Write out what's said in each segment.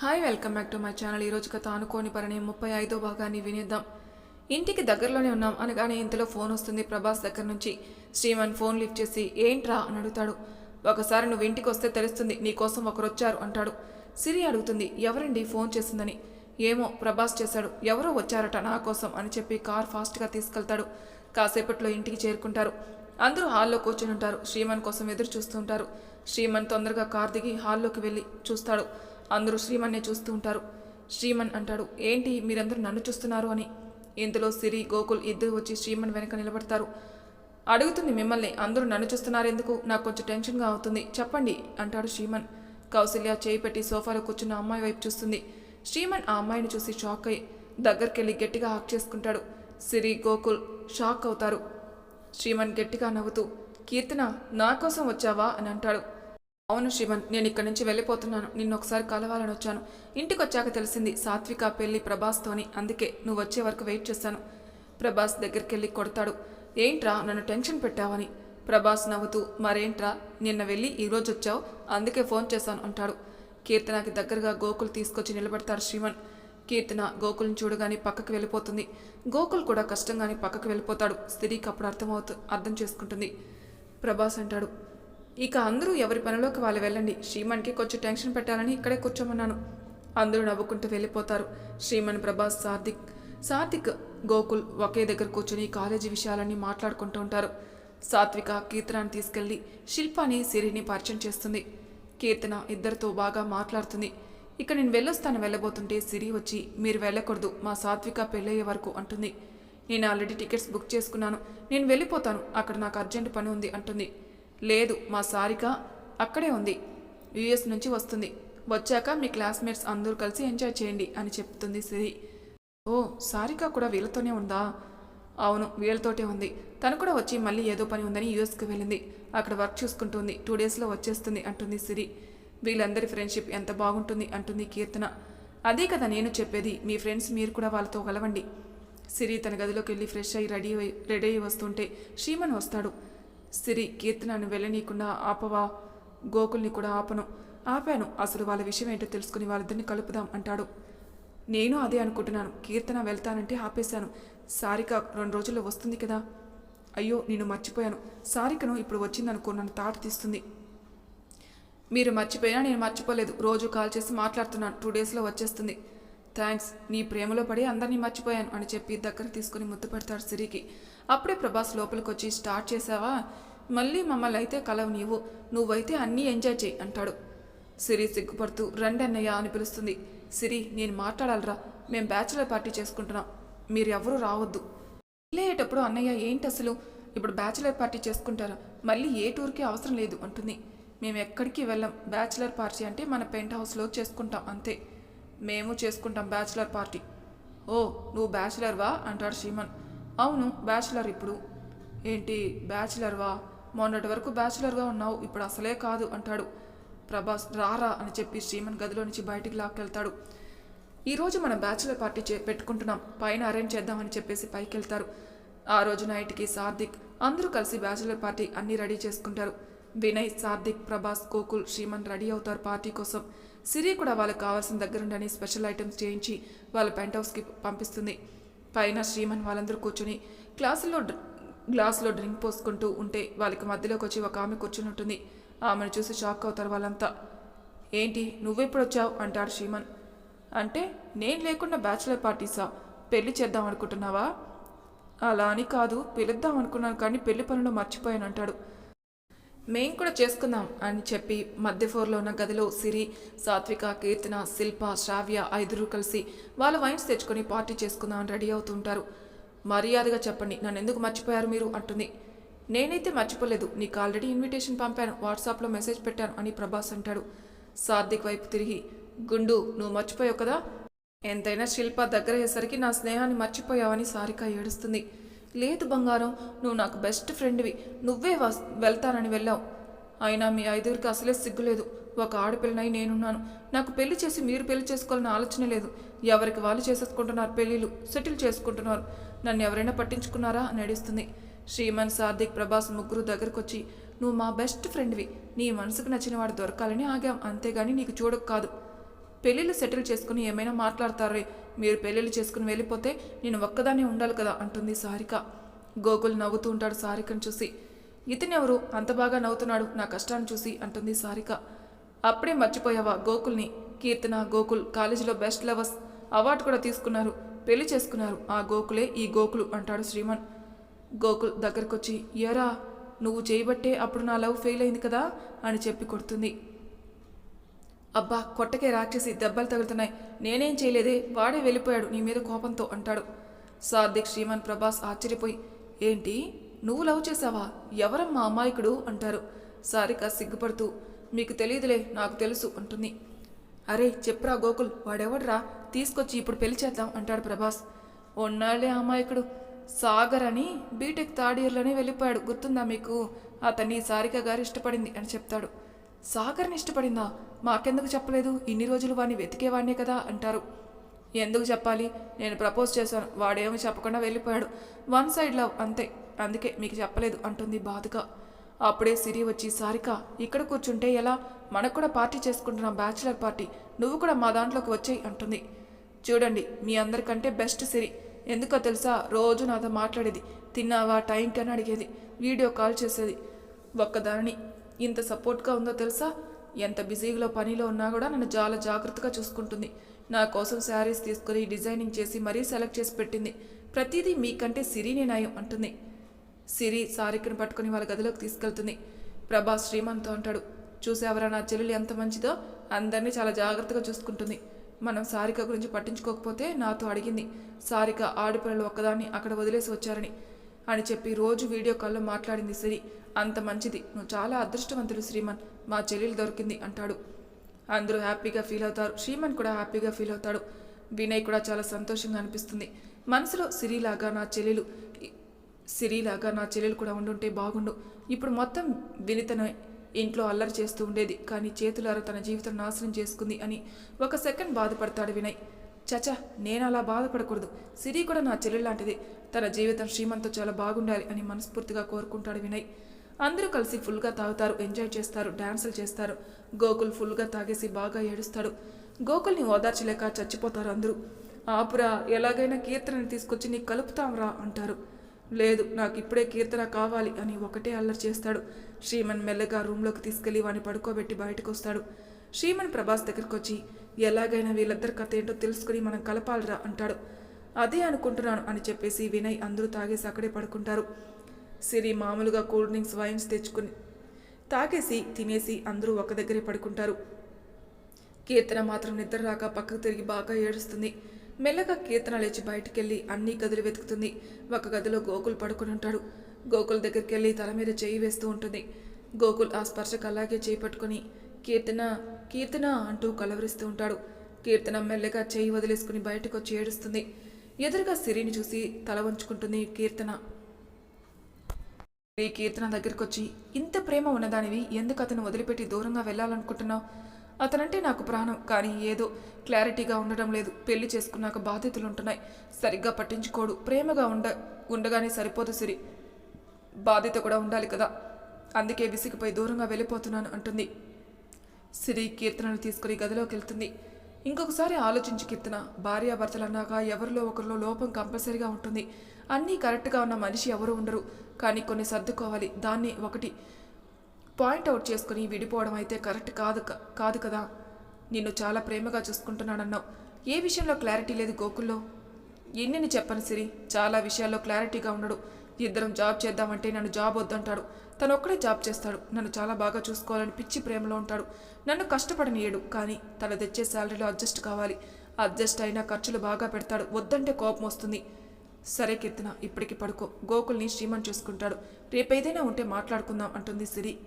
Hi welcome back to my channel. ఈరోజు కథ అనుకోని పరని ముప్పై ఐదో భాగాన్ని వినేద్దాం. ఇంటికి దగ్గరలోనే ఉన్నాం అనగానే ఇంతలో ఫోన్ వస్తుంది ప్రభాస్ దగ్గర నుంచి. శ్రీమన్ ఫోన్ లిఫ్ట్ చేసి ఏంట్రా? అని అడుగుతాడు. ఒకసారి నువ్వు ఇంటికి వస్తే తెలుస్తుంది నీకోసం ఒకరు వచ్చారు అంటాడు. సిరి అడుగుతుంది ఎవరండి ఫోన్ చేసిందని? ఏమో ప్రభాస్ చేశాడు. ఎవరో వచ్చారట నా కోసం అని చెప్పి కార్ ఫాస్ట్గా తీసుకెళ్తాడు. కాసేపట్లో ఇంటికి చేరుకుంటారు. అందరూ హాల్లో కూర్చుని ఉంటారు. శ్రీమన్ కోసం ఎదురు చూస్తుంటారు శ్రీమన్ తొందరగా కార్ దిగి హాల్లోకి వెళ్ళి చూస్తాడు. అందరూ శ్రీమన్నే చూస్తూ ఉంటారు. శ్రీమన్ అంటాడు ఏంటి మీరందరూ నన్ను చూస్తున్నారు అని. ఇంతలో సిరి గోకుల్ ఇద్దరు వచ్చి శ్రీమన్ వెనక నిలబడతారు. అడుగుతుంది మిమ్మల్ని అందరూ నన్ను చూస్తున్నారు ఎందుకు నాకు కొంచెం టెన్షన్గా అవుతుంది. చెప్పండి అంటాడు శ్రీమన్. కౌసల్య చేయి పెట్టి సోఫాలో కూర్చున్న అమ్మాయి వైపు చూస్తుంది. శ్రీమన్ ఆ అమ్మాయిని చూసి షాక్ అయ్యి దగ్గరికెళ్ళి గట్టిగా హాక్ చేసుకుంటాడు. సిరి గోకుల్ షాక్ అవుతారు. శ్రీమన్ గట్టిగా నవ్వుతూ కీర్తన నా కోసం వచ్చావా? అని అంటాడు. అవును శ్రీమన్ నేను ఇక్కడి నుంచి వెళ్ళిపోతున్నాను. నిన్ను ఒకసారి కలవాలని వచ్చాను. ఇంటికి వచ్చాక తెలిసింది సాత్విక పెళ్ళి ప్రభాస్తోని. అందుకే నువ్వు వచ్చే వరకు వెయిట్ చేశాను. ప్రభాస్ దగ్గరికి వెళ్ళి కొడతాడు. ఏంట్రా నన్ను టెన్షన్ పెట్టావని? ప్రభాస్ నవ్వుతూ మరేంట్రా? నిన్న వెళ్ళి ఈరోజు వచ్చావు? అందుకే ఫోన్ చేశాను అంటాడు. కీర్తనకి దగ్గరగా గోకుల్ తీసుకొచ్చి నిలబడతాడు శ్రీమన్ కీర్తన గోకుల్ని చూడగానే పక్కకు వెళ్ళిపోతుంది. గోకుల్ కూడా కష్టంగానే పక్కకు వెళ్ళిపోతాడు. స్త్రీకి అప్పుడు అర్థమవుతూ అర్థం చేసుకుంటుంది. ప్రభాస్ అంటాడు ఇక అందరూ ఎవరి పనిలోకి వాళ్ళు వెళ్ళండి. శ్రీమన్కి కొంచెం టెన్షన్ పెట్టాలని ఇక్కడే కూర్చోమన్నాను. అందరూ నవ్వుకుంటూ వెళ్ళిపోతారు. శ్రీమన్ ప్రభాస్ సార్థిక్. సాత్విక్ గోకుల్ ఒకే దగ్గర కూర్చొని కాలేజీ విషయాలన్నీ మాట్లాడుకుంటూ ఉంటారు. సాత్విక కీర్తనాన్ని తీసుకెళ్ళి శిల్పాని సిరిని పరిచయం చేస్తుంది. కీర్తన ఇద్దరితో బాగా మాట్లాడుతుంది. ఇక నేను వెళ్ళొస్తాను వెళ్ళబోతుంటే సిరి వచ్చి మీరు వెళ్ళకూడదు మా సాత్విక పెళ్ళయ్యే వరకు అంటుంది. నేను ఆల్రెడీ టికెట్స్ బుక్ చేసుకున్నాను. నేను వెళ్ళిపోతాను అక్కడ నాకు అర్జెంట్ పని ఉంది అంటుంది. లేదు మా సారిక అక్కడే ఉంది. యుఎస్ నుంచి వస్తుంది. వచ్చాక మీ క్లాస్మేట్స్ అందరూ కలిసి ఎంజాయ్ చేయండి అని చెప్తుంది సిరి. ఓ సారిక కూడా వీళ్ళతోనే ఉందా? అవును వీళ్ళతోటే ఉంది. తను కూడా వచ్చి మళ్ళీ ఏదో పని ఉందని యూఎస్కి వెళ్ళింది. అక్కడ వర్క్ చూసుకుంటుంది. టూ డేస్లో వచ్చేస్తుంది అంటుంది సిరి. వీళ్ళందరి ఫ్రెండ్షిప్ ఎంత బాగుంటుంది అంటుంది కీర్తన. అదే కదా నేను చెప్పేది. మీ ఫ్రెండ్స్ మీరు కూడా వాళ్ళతో కలవండి. సిరి తన గదిలోకి వెళ్ళి ఫ్రెష్ అయ్యి రెడీ అయి రెడీ అయ్యి వస్తుంటే శ్రీమన్ వస్తాడు. సిరి కీర్తనను వెళ్ళనీయకుండా ఆపవా? గోకుల్ని కూడా ఆపను. ఆపాను. అసలు వాళ్ళ విషయం ఏంటో తెలుసుకుని వాళ్ళిద్దరిని కలుపుదాం అంటాడు. నేను అదే అనుకుంటున్నాను. కీర్తన వెళ్తానంటే ఆపేశాను. సారిక రెండు రోజుల్లో వస్తుంది కదా. అయ్యో నేను మర్చిపోయాను. సారికను ఇప్పుడు వచ్చిందనుకో నన్ను తాట తీస్తుంది. మీరు మర్చిపోయినా నేను మర్చిపోలేదు. రోజు కాల్ చేసి మాట్లాడుతున్నాను. టూ డేస్లో వచ్చేస్తుంది. థ్యాంక్స్ నీ ప్రేమలో పడి అందరినీ మర్చిపోయాను అని చెప్పి దగ్గర తీసుకుని ముద్దు పెడతాడు సిరికి. అప్పుడే ప్రభాస్ లోపలికి వచ్చి స్టార్ట్ చేసావా మళ్ళీ మమ్మల్ని అయితే కలవు నీవు. నువ్వైతే అన్నీ ఎంజాయ్ చేయి అంటాడు. సిరి సిగ్గుపడుతూ రండి అన్నయ్య అని పిలుస్తుంది. సిరి నేను మాట్లాడాలరా. మేం బ్యాచులర్ పార్టీ చేసుకుంటున్నాం. మీరు ఎవరూ రావద్దు వెళ్ళేటప్పుడు అన్నయ్య ఏంటి అసలు ఇప్పుడు బ్యాచులర్ పార్టీ చేసుకుంటారా? మళ్ళీ ఏ టూర్కి అవసరం లేదు అంటుంది. మేము ఎక్కడికి వెళ్ళాం? బ్యాచులర్ పార్టీ అంటే మన పెంట్ హౌస్లో చేసుకుంటాం అంతే. మేము చేసుకుంటాం బ్యాచులర్ పార్టీ. ఓ నువ్వు బ్యాచులర్వా? అంటాడు శ్రీమన్. అవును బ్యాచిలర్ ఇప్పుడు. ఏంటి బ్యాచిలర్వా మొన్నటి వరకు బ్యాచిలర్గా ఉన్నావు ఇప్పుడు అసలే కాదు అంటాడు. ప్రభాస్ రారా అని చెప్పి శ్రీమన్ గదిలో నుంచి బయటికి లాక్కెళ్తాడు. ఈరోజు మనం బ్యాచిలర్ పార్టీ చే పెట్టుకుంటున్నాం. పైన అరేంజ్ చేద్దామని చెప్పేసి పైకి వెళ్తారు ఆ రోజు నైట్కి సార్థిక్ అందరూ కలిసి బ్యాచిలర్ పార్టీ అన్నీ రెడీ చేసుకుంటారు. వినయ్ సార్థిక్ ప్రభాస్ గోకుల్ శ్రీమన్ రెడీ అవుతారు పార్టీ కోసం. సిరి కూడా వాళ్ళకి కావాల్సిన దగ్గరుండని స్పెషల్ ఐటమ్స్ చేయించి వాళ్ళ పెంట్ హౌస్కి పంపిస్తుంది. పైన శ్రీమన్ వాళ్ళందరూ కూర్చొని క్లాసులో గ్లాసులో డ్రింక్ పోసుకుంటూ ఉంటే వాళ్ళకి మధ్యలోకి వచ్చి ఒక ఆమె కూర్చుని ఉంటుంది. ఆమెను చూసి షాక్ అవుతారు వాళ్ళంతా. ఏంటి నువ్వెప్పుడు వచ్చావు అంటాడు శ్రీమన్. అంటే నేను లేకుండా బ్యాచులర్ పార్టీసా? పెళ్ళి చేద్దాం అనుకుంటున్నావా? అలా అని కాదు పిలుద్దాం అనుకున్నాను కానీ పెళ్ళి పనులు మర్చిపోయాను అంటాడు. మేం కూడా చేసుకుందాం అని చెప్పి మధ్య ఫ్లోర్లో ఉన్న గదిలో సిరి సాత్విక కీర్తన శిల్ప శ్రావ్య ఐదురు కలిసి వాళ్ళ వైన్స్ తెచ్చుకొని పార్టీ చేసుకుందాం అని రెడీ అవుతుంటారు. మర్యాదగా చెప్పండి నన్ను ఎందుకు మర్చిపోయారు మీరు? అంటుంది. నేనైతే మర్చిపోలేదు నీకు ఆల్రెడీ ఇన్విటేషన్ పంపాను వాట్సాప్లో మెసేజ్ పెట్టాను అని ప్రభాస్ అంటాడు. సాత్విక్ వైపు తిరిగి గుండు నువ్వు మర్చిపోయావు కదా? ఎంతైనా శిల్ప దగ్గర అయ్యేసరికి నా స్నేహాన్ని మర్చిపోయావని సారిక ఏడుస్తుంది. లేదు బంగారం నువ్వు నాకు బెస్ట్ ఫ్రెండ్వి నువ్వే వెళ్తానని వెళ్ళావు. అయినా మీ ఐదుగురికి అసలే సిగ్గులేదు. ఒక ఆడపిల్లనై నేనున్నాను. నాకు పెళ్ళి చేసి మీరు పెళ్ళి చేసుకోవాలని ఆలోచన లేదు. ఎవరికి వాళ్ళు చేసేసుకుంటున్నారు పెళ్ళిళ్ళు సెటిల్ చేసుకుంటున్నారు. నన్ను ఎవరైనా పట్టించుకున్నారా అని నడుస్తుంది శ్రీమన్ సార్థిక్ ప్రభాస్ ముగ్గురు దగ్గరకు వచ్చి నువ్వు మా బెస్ట్ ఫ్రెండ్వి నీ మనసుకు నచ్చిన వాడు దొరకాలని ఆగాం. అంతేగాని నీకు చూడకు కాదు పెళ్ళిళ్ళు సెటిల్ చేసుకుని ఏమైనా మాట్లాడతారే? మీరు పెళ్ళిళ్ళు చేసుకుని వెళ్ళిపోతే నేను ఒక్కదాన్ని ఉండాలి కదా అంటుంది సారిక. గోకుల్ నవ్వుతూ ఉంటాడు సారికను చూసి. ఇతనెవరు అంత బాగా నవ్వుతున్నాడు. నా కష్టాన్ని చూసి అంటుంది సారిక. అప్పుడే మర్చిపోయావా గోకుల్ని? కీర్తన గోకుల్ కాలేజీలో బెస్ట్ లవర్స్ అవార్డు కూడా తీసుకున్నారు. పెళ్ళి చేసుకున్నారు. ఆ గోకులే ఈ గోకులు అంటాడు శ్రీమన్. గోకుల్ దగ్గరకొచ్చి ఎరా నువ్వు చేయబట్టే అప్పుడు నా లవ్ ఫెయిల్ అయింది కదా? అని చెప్పి కొడుతుంది. అబ్బా కొట్టకే రాక్షసి దెబ్బలు తగులుతున్నాయి. నేనేం చేయలేదే వాడే వెళ్ళిపోయాడు నీ మీద కోపంతో అంటాడు. సార్థిక్ శ్రీమాన్ ప్రభాస్ ఆశ్చర్యపోయి ఏంటి? నువ్వు లవ్ చేసావా ఎవరమ్మా అమాయకుడు? అంటారు. సారిక సిగ్గుపడుతూ మీకు తెలియదులే నాకు తెలుసు అంటుంది. అరే చెప్పురా గోకుల్ వాడెవడ్రా? తీసుకొచ్చి ఇప్పుడు పెళ్ళి చేద్దాం అంటాడు ప్రభాస్. ఉన్నాళ్ళే అమాయకుడు. సాగర్ అని బీటెక్ థర్డ్ ఇయర్లోనే వెళ్ళిపోయాడు గుర్తుందా మీకు? అతన్ని సారిక గారు ఇష్టపడింది అని చెప్తాడు. సాగర్ని ఇష్టపడిందా? మాకెందుకు చెప్పలేదు? ఇన్ని రోజులు వాడిని వెతికేవాడినే కదా అంటారు. ఎందుకు చెప్పాలి? నేను ప్రపోజ్ చేశాను. వాడేమీ చెప్పకుండా వెళ్ళిపోయాడు. వన్ సైడ్ లవ్ అంతే. అందుకే మీకు చెప్పలేదు అంటుంది బాధగా అప్పుడే సిరి వచ్చి సారిక ఇక్కడ కూర్చుంటే ఎలా? మనకు కూడా పార్టీ చేసుకుంటున్నాం బ్యాచిలర్ పార్టీ. నువ్వు కూడా మా దాంట్లోకి వచ్చేయి అంటుంది. చూడండి మీ అందరికంటే బెస్ట్ సిరి. ఎందుకో తెలుసా? రోజు నాతో మాట్లాడేది. తిన్నావా? టైంకి అని అడిగేది. వీడియో కాల్ చేసేది. ఒక్కదానిని ఇంత సపోర్ట్గా ఉందో తెలుసా? ఎంత బిజీగా పనిలో ఉన్నా కూడా నన్ను చాలా జాగ్రత్తగా చూసుకుంటుంది. నా కోసం శారీస్ తీసుకుని డిజైనింగ్ చేసి మరీ సెలెక్ట్ చేసి పెట్టింది. ప్రతిదీ మీకంటే సిరిని నయం అంటుంది. సిరి సారికను పట్టుకుని వాళ్ళ గదిలోకి తీసుకెళ్తుంది. ప్రభాస్ శ్రీమంతో అంటాడు చూసేవరా నా చెల్లెలు ఎంత మంచిదో? అందరినీ చాలా జాగ్రత్తగా చూసుకుంటుంది. మనం సారిక గురించి పట్టించుకోకపోతే నాతో అడిగింది. సారిక ఆడపిల్లలు ఒక్కదాన్ని అక్కడ వదిలేసి వచ్చారని. అని చెప్పి రోజు వీడియో కాల్లో మాట్లాడింది సిరి. అంత మంచిది. నువ్వు చాలా అదృష్టవంతుడు శ్రీమన్. మా చెల్లెలు దొరికింది అంటాడు. అందరూ హ్యాపీగా ఫీల్ అవుతారు. శ్రీమన్ కూడా హ్యాపీగా ఫీల్ అవుతాడు. వినయ్ కూడా చాలా సంతోషంగా అనిపిస్తుంది. మనసులో సిరిలాగా నా చెల్లెలు సిరిలాగా నా చెల్లెలు కూడా ఉండుంటే బాగుండు. ఇప్పుడు మొత్తం వినితను ఇంట్లో అల్లరి చేస్తూ ఉండేది. కానీ చేతులారా తన జీవితం నాశనం చేసుకుంది అని ఒక సెకండ్ బాధపడతాడు వినయ్. చచా నేను అలా బాధపడకూడదు. సిరి కూడా నా చెల్లెలు లాంటిది. తన జీవితం శ్రీమంతో చాలా బాగుండాలి అని మనస్ఫూర్తిగా కోరుకుంటాడు వినయ్. అందరూ కలిసి ఫుల్గా తాగుతారు ఎంజాయ్ చేస్తారు డ్యాన్సులు చేస్తారు. గోకుల్ ఫుల్గా తాగేసి బాగా ఏడుస్తాడు. గోకుల్ని ఓదార్చలేక చచ్చిపోతారు అందరూ. ఆపురా ఎలాగైనా కీర్తనని తీసుకొచ్చి నీకు కలుపుతాంరా అంటారు. లేదు నాకు ఇప్పుడే కీర్తన కావాలి అని ఒకటే అల్లరి చేస్తాడు. శ్రీమన్ మెల్లగా రూమ్లోకి తీసుకెళ్ళి వాడిని పడుకోబెట్టి బయటకు వస్తాడు శ్రీమన్ ప్రభాస్ దగ్గరికి వచ్చి ఎలాగైనా వీళ్ళిద్దరి కథ ఏంటో తెలుసుకుని మనం కలపాలిరా అంటాడు. అదే అనుకుంటున్నాను అని చెప్పేసి వినయ్ అందరూ తాగేసి అక్కడే పడుకుంటారు. సిరి మామూలుగా కూల్ డ్రింక్స్ వైన్స్ తెచ్చుకుని తాగేసి తినేసి అందరూ ఒక దగ్గరే పడుకుంటారు. కీర్తన మాత్రం నిద్ర రాక పక్కకు తిరిగి బాగా ఏడుస్తుంది. మెల్లగా కీర్తన లేచి బయటికెళ్ళి అన్ని గదులు వెతుకుతుంది. ఒక గదిలో గోకుల్ పడుకుని ఉంటాడు. గోకుల్ దగ్గరికి వెళ్ళి తల మీద చేయి వేస్తూ ఉంటుంది. గోకుల్ ఆ స్పర్శకు అలాగే చేయి పట్టుకొని కీర్తన కీర్తన అంటూ కలవరిస్తూ ఉంటాడు. కీర్తన మెల్లగా చేయి వదిలేసుకుని బయటకు వచ్చి ఏడుస్తుంది. ఎదురుగా సిరిని చూసి తల వంచుకుంటుంది కీర్తన. శ్రీ కీర్తన దగ్గరికి వచ్చి ఇంత ప్రేమ ఉన్నదానివి ఎందుకు అతను వదిలిపెట్టి దూరంగా వెళ్ళాలనుకుంటున్నావు? అతనంటే నాకు ప్రాణం కానీ ఏదో క్లారిటీగా ఉండడం లేదు. పెళ్ళి చేసుకున్నాక బాధ్యతలు ఉంటున్నాయి సరిగ్గా పట్టించుకోడు. ప్రేమగా ఉండ ఉండగానే సరిపోదు సిరి. బాధ్యత కూడా ఉండాలి కదా. అందుకే విసిగిపోయి దూరంగా వెళ్ళిపోతున్నాను అంటుంది. సిరి కీర్తనను తీసుకుని గదిలోకి వెళ్తుంది. ఇంకొకసారి ఆలోచించి కీర్తన భార్యాభర్తలు అన్నాక ఎవరిలో ఒకరిలో లోపం కంపల్సరీగా ఉంటుంది. అన్నీ కరెక్ట్గా ఉన్న మనిషి ఎవరు ఉండరు. కానీ కొన్ని సర్దుకోవాలి. దాన్ని ఒకటి పాయింట్ అవుట్ చేసుకుని విడిపోవడం అయితే కరెక్ట్ కాదు కాదు కదా? నిన్ను చాలా ప్రేమగా చూసుకుంటున్నానన్నావు. ఏ విషయంలో క్లారిటీ లేదు గోకుల్లో? ఎన్నిని చెప్పను సిరి. చాలా విషయాల్లో క్లారిటీగా ఉండడు. ఇద్దరం జాబ్ చేద్దామంటే నన్ను జాబ్ వద్దంటాడు. తను ఒక్కడే జాబ్ చేస్తాడు. నన్ను చాలా బాగా చూసుకోవాలని పిచ్చి ప్రేమలో ఉంటాడు. నన్ను కష్టపడనీయడు కానీ తను తెచ్చే శాలరీలో అడ్జస్ట్ కావాలి. అడ్జస్ట్ అయినా ఖర్చులు బాగా పెడతాడు. వద్దంటే కోపం వస్తుంది. సరే కీర్తన ఇప్పటికి పడుకో. గోకుల్ని శ్రీమన్ చూసుకుంటాడు. రేపేదైనా ఉంటే మాట్లాడుకుందాం అంటుంది సిరి.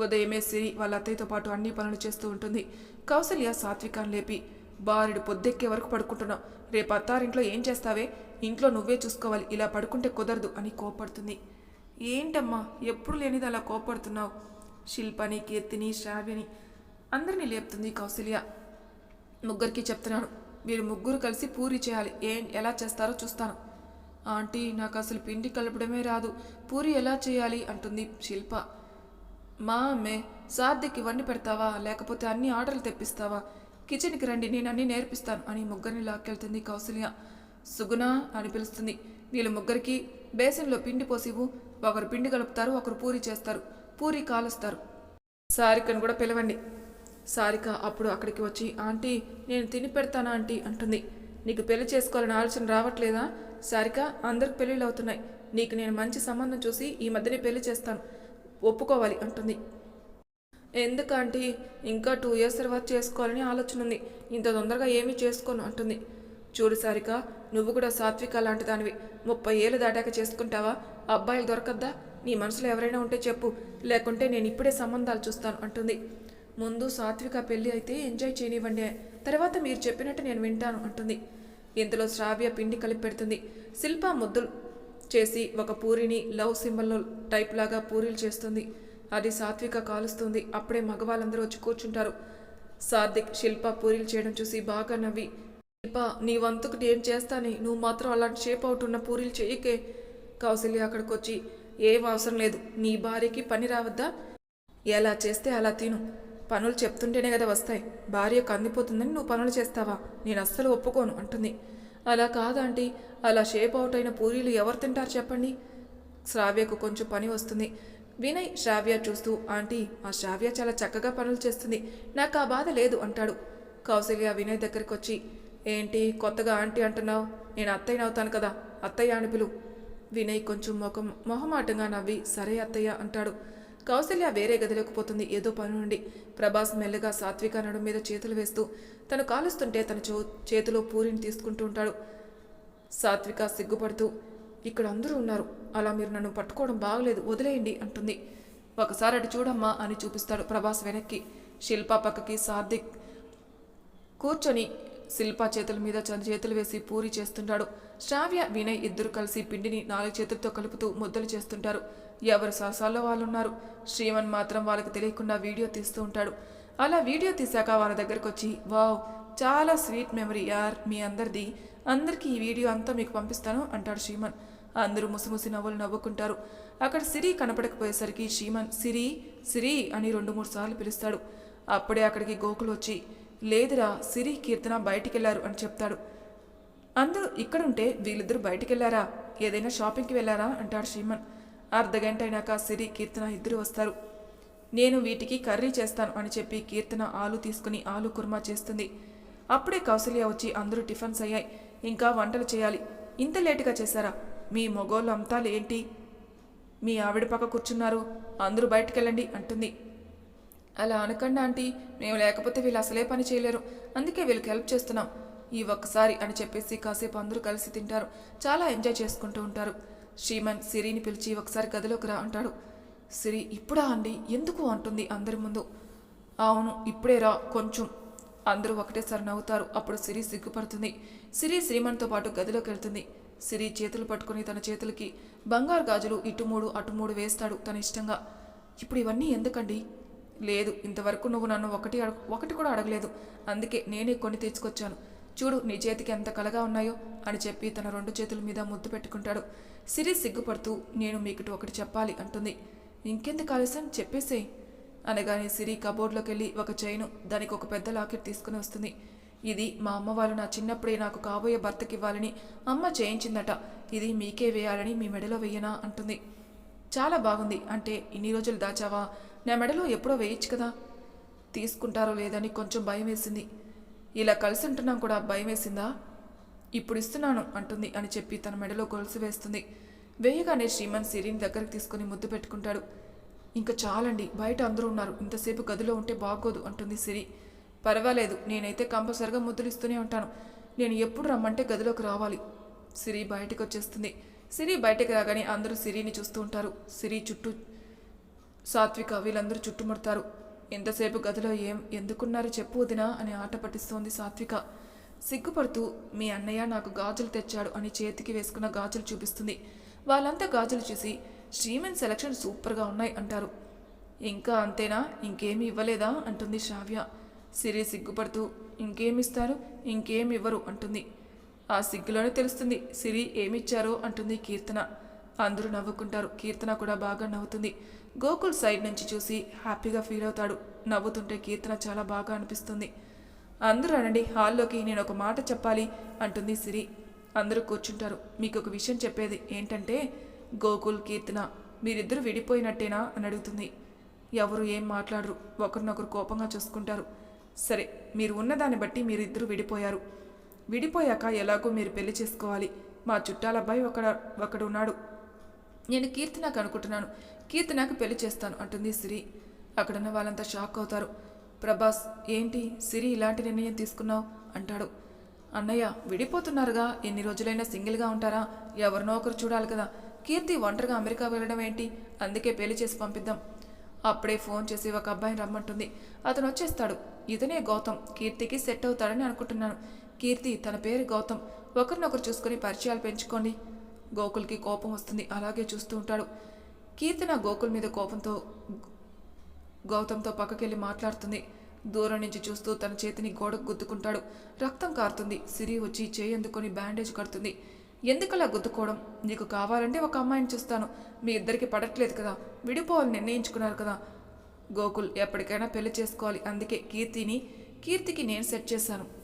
ఉదయమే సిరి వాళ్ళ అత్తయ్యతో పాటు అన్ని పనులు చేస్తూ ఉంటుంది. కౌసల్య సాత్వికాన్ని లేపి బారుడు పొద్దెక్కే వరకు పడుకుంటున్నాం రేపు అత్తారింట్లో ఏం చేస్తావే? ఇంట్లో నువ్వే చూసుకోవాలి. ఇలా పడుకుంటే కుదరదు అని కోపడుతుంది ఏంటమ్మా ఎప్పుడు లేనిది అలా కోపడుతున్నావు? శిల్పని కీర్తిని శ్రావ్యని అందరినీ లేపుతుంది కౌసల్య ముగ్గురికి చెప్తున్నాను మీరు ముగ్గురు కలిసి పూరి చేయాలి. ఏం ఎలా చేస్తారో చూస్తాను. ఆంటీ నాకు అసలు పిండి కలపడమే రాదు. పూరి ఎలా చేయాలి? అంటుంది శిల్ప. మా అమ్మే సార్థికి వండి పెడతావా? లేకపోతే అన్ని ఆర్డర్లు తెప్పిస్తావా? కిచెన్కి రండి నేను అన్నీ నేర్పిస్తాను అని ముగ్గురిని లాక్కెళ్తుంది కౌసల్య సుగుణ అని పిలుస్తుంది. వీళ్ళు ముగ్గురికి బేసిన్లో పిండి పోసివు ఒకరు పిండి కలుపుతారు ఒకరు పూరి చేస్తారు. పూరి కాలుస్తారు. సారికను కూడా పిలవండి. సారిక అప్పుడు అక్కడికి వచ్చి ఆంటీ నేను తిని పెడతానా ఆంటీ? అంటుంది. నీకు పెళ్ళి చేసుకోవాలని ఆలోచన రావట్లేదా? సారిక అందరికి పెళ్ళిళ్ళు అవుతున్నాయి. నీకు నేను మంచి సంబంధం చూసి ఈ మధ్యనే పెళ్ళి చేస్తాను. ఒప్పుకోవాలి అంటుంది. ఎందుకంటే ఇంకా టూ ఇయర్స్ తర్వాత చేసుకోవాలని ఆలోచన ఉంది ఇంత తొందరగా ఏమీ చేసుకోను అంటుంది. చూడు సారిక నువ్వు కూడా సాత్విక లాంటి దానివి. ముప్పై ఏళ్ళు దాటాక చేసుకుంటావా? అబ్బాయిలు దొరకద్దా? నీ మనసులో ఎవరైనా ఉంటే చెప్పు. లేకుంటే నేను ఇప్పుడే సంబంధాలు చూస్తాను అంటుంది. ముందు సాత్విక పెళ్ళి అయితే ఎంజాయ్ చేయనివ్వండి. తర్వాత మీరు చెప్పినట్టు నేను వింటాను అంటుంది. ఇంతలో శ్రావ్య పిండి కలిపి పెడుతుంది. శిల్ప ముద్దులు చేసి ఒక పూరిని లవ్ సింబల్లో టైప్ లాగా పూరీలు చేస్తుంది. అది సాత్విక కాలుస్తుంది. అప్పుడే మగవాళ్ళందరూ వచ్చి కూర్చుంటారు. సాత్విక్ శిల్ప పూరీలు చేయడం చూసి బాగా నవ్వి శిల్ప నీ వంతుకు నేను చేస్తానే. నువ్వు మాత్రం అలాంటి షేప్ అవుట్ ఉన్న పూరీలు చేయకే. కౌశల్య అక్కడికి వచ్చి ఏం అవసరం లేదు. నీ భార్యకి పని రావద్దా? ఎలా చేస్తే అలా తిను. పనులు చెప్తుంటేనే కదా వస్తాయి. భార్య కందిపోతుందని నువ్వు పనులు చేస్తావా? నేను అస్సలు ఒప్పుకోను అంటుంది. అలా కాదంటీ అలా షేప్ అవుట్ అయిన పూరీలు ఎవరు తింటారు చెప్పండి? శ్రావ్యకు కొంచెం పని వస్తుంది. వినయ్ శ్రావ్య చూస్తూ ఆంటీ ఆ శ్రావ్య చాలా చక్కగా పనులు చేస్తుంది. నాకు ఆ బాధ లేదు అంటాడు. కౌశల్య వినయ్ దగ్గరికి వచ్చి ఏంటి కొత్తగా ఆంటీ అంటున్నావు? నేను అత్తయ్య అవుతాను కదా. అత్తయ్య అని పిలు. వినయ్ కొంచెం ముఖం మొహమాటంగా నవ్వి సరే అత్తయ్య అంటాడు. కౌసల్య వేరే గదిలోకి పోతుంది ఏదో పని నుండి ప్రభాస్ మెల్లగా సాత్విక నడు మీద చేతులు వేస్తూ తను కాలుస్తుంటే తన చో చేతిలో పూరిని తీసుకుంటూ ఉంటాడు. సాత్విక సిగ్గుపడుతూ ఇక్కడ అందరూ ఉన్నారు. అలా మీరు నన్ను పట్టుకోవడం బాగలేదు. వదిలేయండి అంటుంది. ఒకసారి అటు చూడమ్మా అని చూపిస్తాడు ప్రభాస్ వెనక్కి. శిల్ప పక్కకి సార్దిక్ కూర్చొని శిల్ప చేతుల మీద చంద్ర చేతులు వేసి పూరి చేస్తుంటాడు. శ్రావ్య వినయ్ ఇద్దరు కలిసి పిండిని నాలుగు చేతులతో కలుపుతూ ముద్దలు చేస్తుంటారు. ఎవరు సరసాల్లో వాళ్ళు ఉన్నారు శ్రీమన్ మాత్రం వాళ్ళకి తెలియకుండా వీడియో తీస్తూ ఉంటాడు. అలా వీడియో తీశాక వాళ్ళ దగ్గరకు వచ్చి వావ్ చాలా స్వీట్ మెమరీ యార్ మీ అందరిది. అందరికీ ఈ వీడియో అంతా మీకు పంపిస్తాను అంటాడు శ్రీమన్. అందరూ ముసిముసి నవ్వులు నవ్వుకుంటారు. అక్కడ సిరి కనపడకపోయేసరికి శ్రీమన్ సిరి సిరి అని రెండు మూడు సార్లు పిలుస్తాడు. అప్పుడే అక్కడికి గోకులు వచ్చి లేదురా సిరి కీర్తన బయటికెళ్ళారు అని చెప్తాడు. అందరూ ఇక్కడుంటే వీళ్ళిద్దరూ బయటికెళ్ళారా? ఏదైనా షాపింగ్కి వెళ్ళారా అంటాడు శ్రీమన్. అర్ధగంట అయినాక సిరి కీర్తన ఇద్దరు వస్తారు. నేను వీటికి కర్రీ చేస్తాను అని చెప్పి కీర్తన ఆలు తీసుకుని ఆలు కుర్మా చేస్తుంది. అప్పుడే కౌసల్య వచ్చి అందరూ టిఫిన్స్ అయ్యాయి. ఇంకా వంటలు చేయాలి. ఇంత లేటుగా చేశారా? మీ మొగోళ్ళు అంతా ఏంటి మీ ఆవిడ పక్క కూర్చున్నారు. అందరూ బయటకెళ్ళండి అంటుంది. అలా అనకండి ఆంటీ. మేము లేకపోతే వీళ్ళు అసలే పని చేయలేరు. అందుకే వీళ్ళకి హెల్ప్ చేస్తున్నాం. ఈ ఒక్కసారి అని చెప్పేసి కాసేపు అందరూ కలిసి తింటారు. చాలా ఎంజాయ్ చేసుకుంటూ ఉంటారు. శ్రీమన్ సిరిని పిలిచి ఒకసారి గదిలోకి రా అంటాడు. సిరి ఇప్పుడా అండి? ఎందుకు అంటుంది అందరి ముందు? అవును ఇప్పుడే రా కొంచెం. అందరూ ఒకటేసారి నవ్వుతారు. అప్పుడు సిరి సిగ్గుపడుతుంది. సిరి శ్రీమన్తో పాటు గదిలోకి వెళ్తుంది. సిరి చేతులు పట్టుకుని తన చేతులకి బంగారు గాజులు ఇటు మూడు అటు మూడు వేస్తాడు తన ఇష్టంగా. ఇప్పుడు ఇవన్నీ ఎందుకండి? లేదు ఇంతవరకు నువ్వు నన్ను ఒకటి అడగ ఒకటి కూడా అడగలేదు. అందుకే నేనే కొన్ని తెచ్చుకొచ్చాను. చూడు నీ చేతికి ఎంత కలగా ఉన్నాయో అని చెప్పి తన రెండు చేతుల మీద ముద్దు పెట్టుకుంటాడు. సిరి సిగ్గుపడుతూ నేను మీకు ఒకటి చెప్పాలి అంటుంది. ఇంకెందుకు ఆలస్యం? చెప్పేసేయ్. అనగానే సిరి కబోర్డ్లోకి వెళ్ళి ఒక చైను దానికి ఒక పెద్ద లాకెట్ తీసుకుని వస్తుంది. ఇది మా అమ్మ వాళ్ళు నా చిన్నప్పుడే నాకు కాబోయే భర్తకి ఇవ్వాలని అమ్మ చేయించిందట. ఇది మీకే వేయాలని మీ మెడలో వెయ్యనా? అంటుంది. చాలా బాగుంది. అంటే ఇన్ని రోజులు దాచావా? నా మెడలో ఎప్పుడో వేయచ్చు కదా. తీసుకుంటారో లేదని కొంచెం భయం వేసింది. ఇలా కలిసి ఉంటున్నాం కూడా భయం వేసిందా? ఇప్పుడు ఇస్తున్నాను అంటుంది అని చెప్పి తన మెడలో గొలుసు వేస్తుంది. వేయగానే శ్రీమన్ సిరిని దగ్గరికి తీసుకుని ముద్దు పెట్టుకుంటాడు. ఇంకా చాలండి బయట అందరూ ఉన్నారు. ఇంతసేపు గదిలో ఉంటే బాగోదు అంటుంది సిరి. పర్వాలేదు నేనైతే కంపల్సరిగా ముద్దులు ఇస్తూనే ఉంటాను. నేను ఎప్పుడు రమ్మంటే గదిలోకి రావాలి. సిరి బయటకు వచ్చేస్తుంది సిరి బయటకు రాగానే అందరూ సిరిని చూస్తూ ఉంటారు. సిరి చుట్టూ సాత్విక వీళ్ళందరూ చుట్టుముడతారు. ఎంతసేపు గదిలో ఏం ఎందుకున్నారు చెప్పు వదినా అని ఆట పట్టిస్తోంది సాత్విక. సిగ్గుపడుతూ మీ అన్నయ్య నాకు గాజులు తెచ్చాడు అని చేతికి వేసుకున్న గాజులు చూపిస్తుంది. వాళ్ళంతా గాజులు చూసి శ్రీమన్ సెలక్షన్ సూపర్గా ఉన్నాయి అంటారు. ఇంకా అంతేనా? ఇంకేమి ఇవ్వలేదా? అంటుంది శ్రావ్య. సిరి సిగ్గుపడుతూ ఇంకేమిస్తారు? ఇంకేమి ఇవ్వరు అంటుంది. ఆ సిగ్గులోనే తెలుస్తుంది. సిరి ఏమిచ్చారో అంటుంది కీర్తన. అందరూ నవ్వుకుంటారు. కీర్తన కూడా బాగా నవ్వుతుంది. గోకుల్ సైడ్ నుంచి చూసి హ్యాపీగా ఫీల్ అవుతాడు. నవ్వుతుంటే కీర్తన చాలా బాగా అనిపిస్తుంది. అందరూ అనండి హాల్లోకి నేను ఒక మాట చెప్పాలి అంటుంది సిరి. అందరూ కూర్చుంటారు. మీకు ఒక విషయం చెప్పేది ఏంటంటే గోకుల్ కీర్తన మీరిద్దరు విడిపోయినట్టేనా అని అడుగుతుంది. ఎవరు ఏం మాట్లాడరు. ఒకరినొకరు కోపంగా చూసుకుంటారు. సరే మీరు ఉన్నదాన్ని బట్టి మీరిద్దరూ విడిపోయారు. విడిపోయాక ఎలాగో మీరు పెళ్ళి చేసుకోవాలి. మా చుట్టాల అబ్బాయి ఒక ఒకడు ఉన్నాడు నేను కీర్తనకు అనుకుంటున్నాను. కీర్తనకు పెళ్ళి చేస్తాను అంటుంది సిరి. అక్కడున్న వాళ్ళంతా షాక్ అవుతారు. ప్రభాస్ ఏంటి సిరి ఇలాంటి నిర్ణయం తీసుకున్నావు? అంటాడు. అన్నయ్య విడిపోతున్నారుగా. ఎన్ని రోజులైనా సింగిల్గా ఉంటారా? ఎవరినో ఒకరు చూడాలి కదా. కీర్తి ఒంటరిగా అమెరికా వెళ్ళడం ఏంటి? అందుకే పెళ్ళి చేసి పంపిద్దాం. అప్పుడే ఫోన్ చేసి ఒక అబ్బాయిని రమ్మంటుంది. అతను వచ్చేస్తాడు. ఇతనే గౌతమ్. కీర్తికి సెట్ అవుతాడని అనుకుంటున్నాను. కీర్తి తన పేరు గౌతమ్. ఒకరినొకరు చూసుకొని పరిచయాలు పెంచుకోండి గోకుల్కి కోపం వస్తుంది. అలాగే చూస్తూ ఉంటాడు. కీర్తి నా గోకుల్ మీద కోపంతో గౌతమ్తో పక్కకెళ్ళి మాట్లాడుతుంది. దూరం నుంచి చూస్తూ తన చేతిని గోడకు గుద్దుకుంటాడు. రక్తం కారుతుంది. సిరి వచ్చి చేయందుకొని బ్యాండేజ్ కడుతుంది. ఎందుకలా గుద్దుకోవడం? నీకు కావాలంటే ఒక అమ్మాయిని చూస్తాను. మీ ఇద్దరికి పడట్లేదు కదా. విడిపోవాలని నిర్ణయించుకున్నారు కదా. గోకుల్ ఎప్పటికైనా పెళ్ళి చేసుకోవాలి. అందుకే కీర్తిని కీర్తికి నేను సెట్ చేశాను.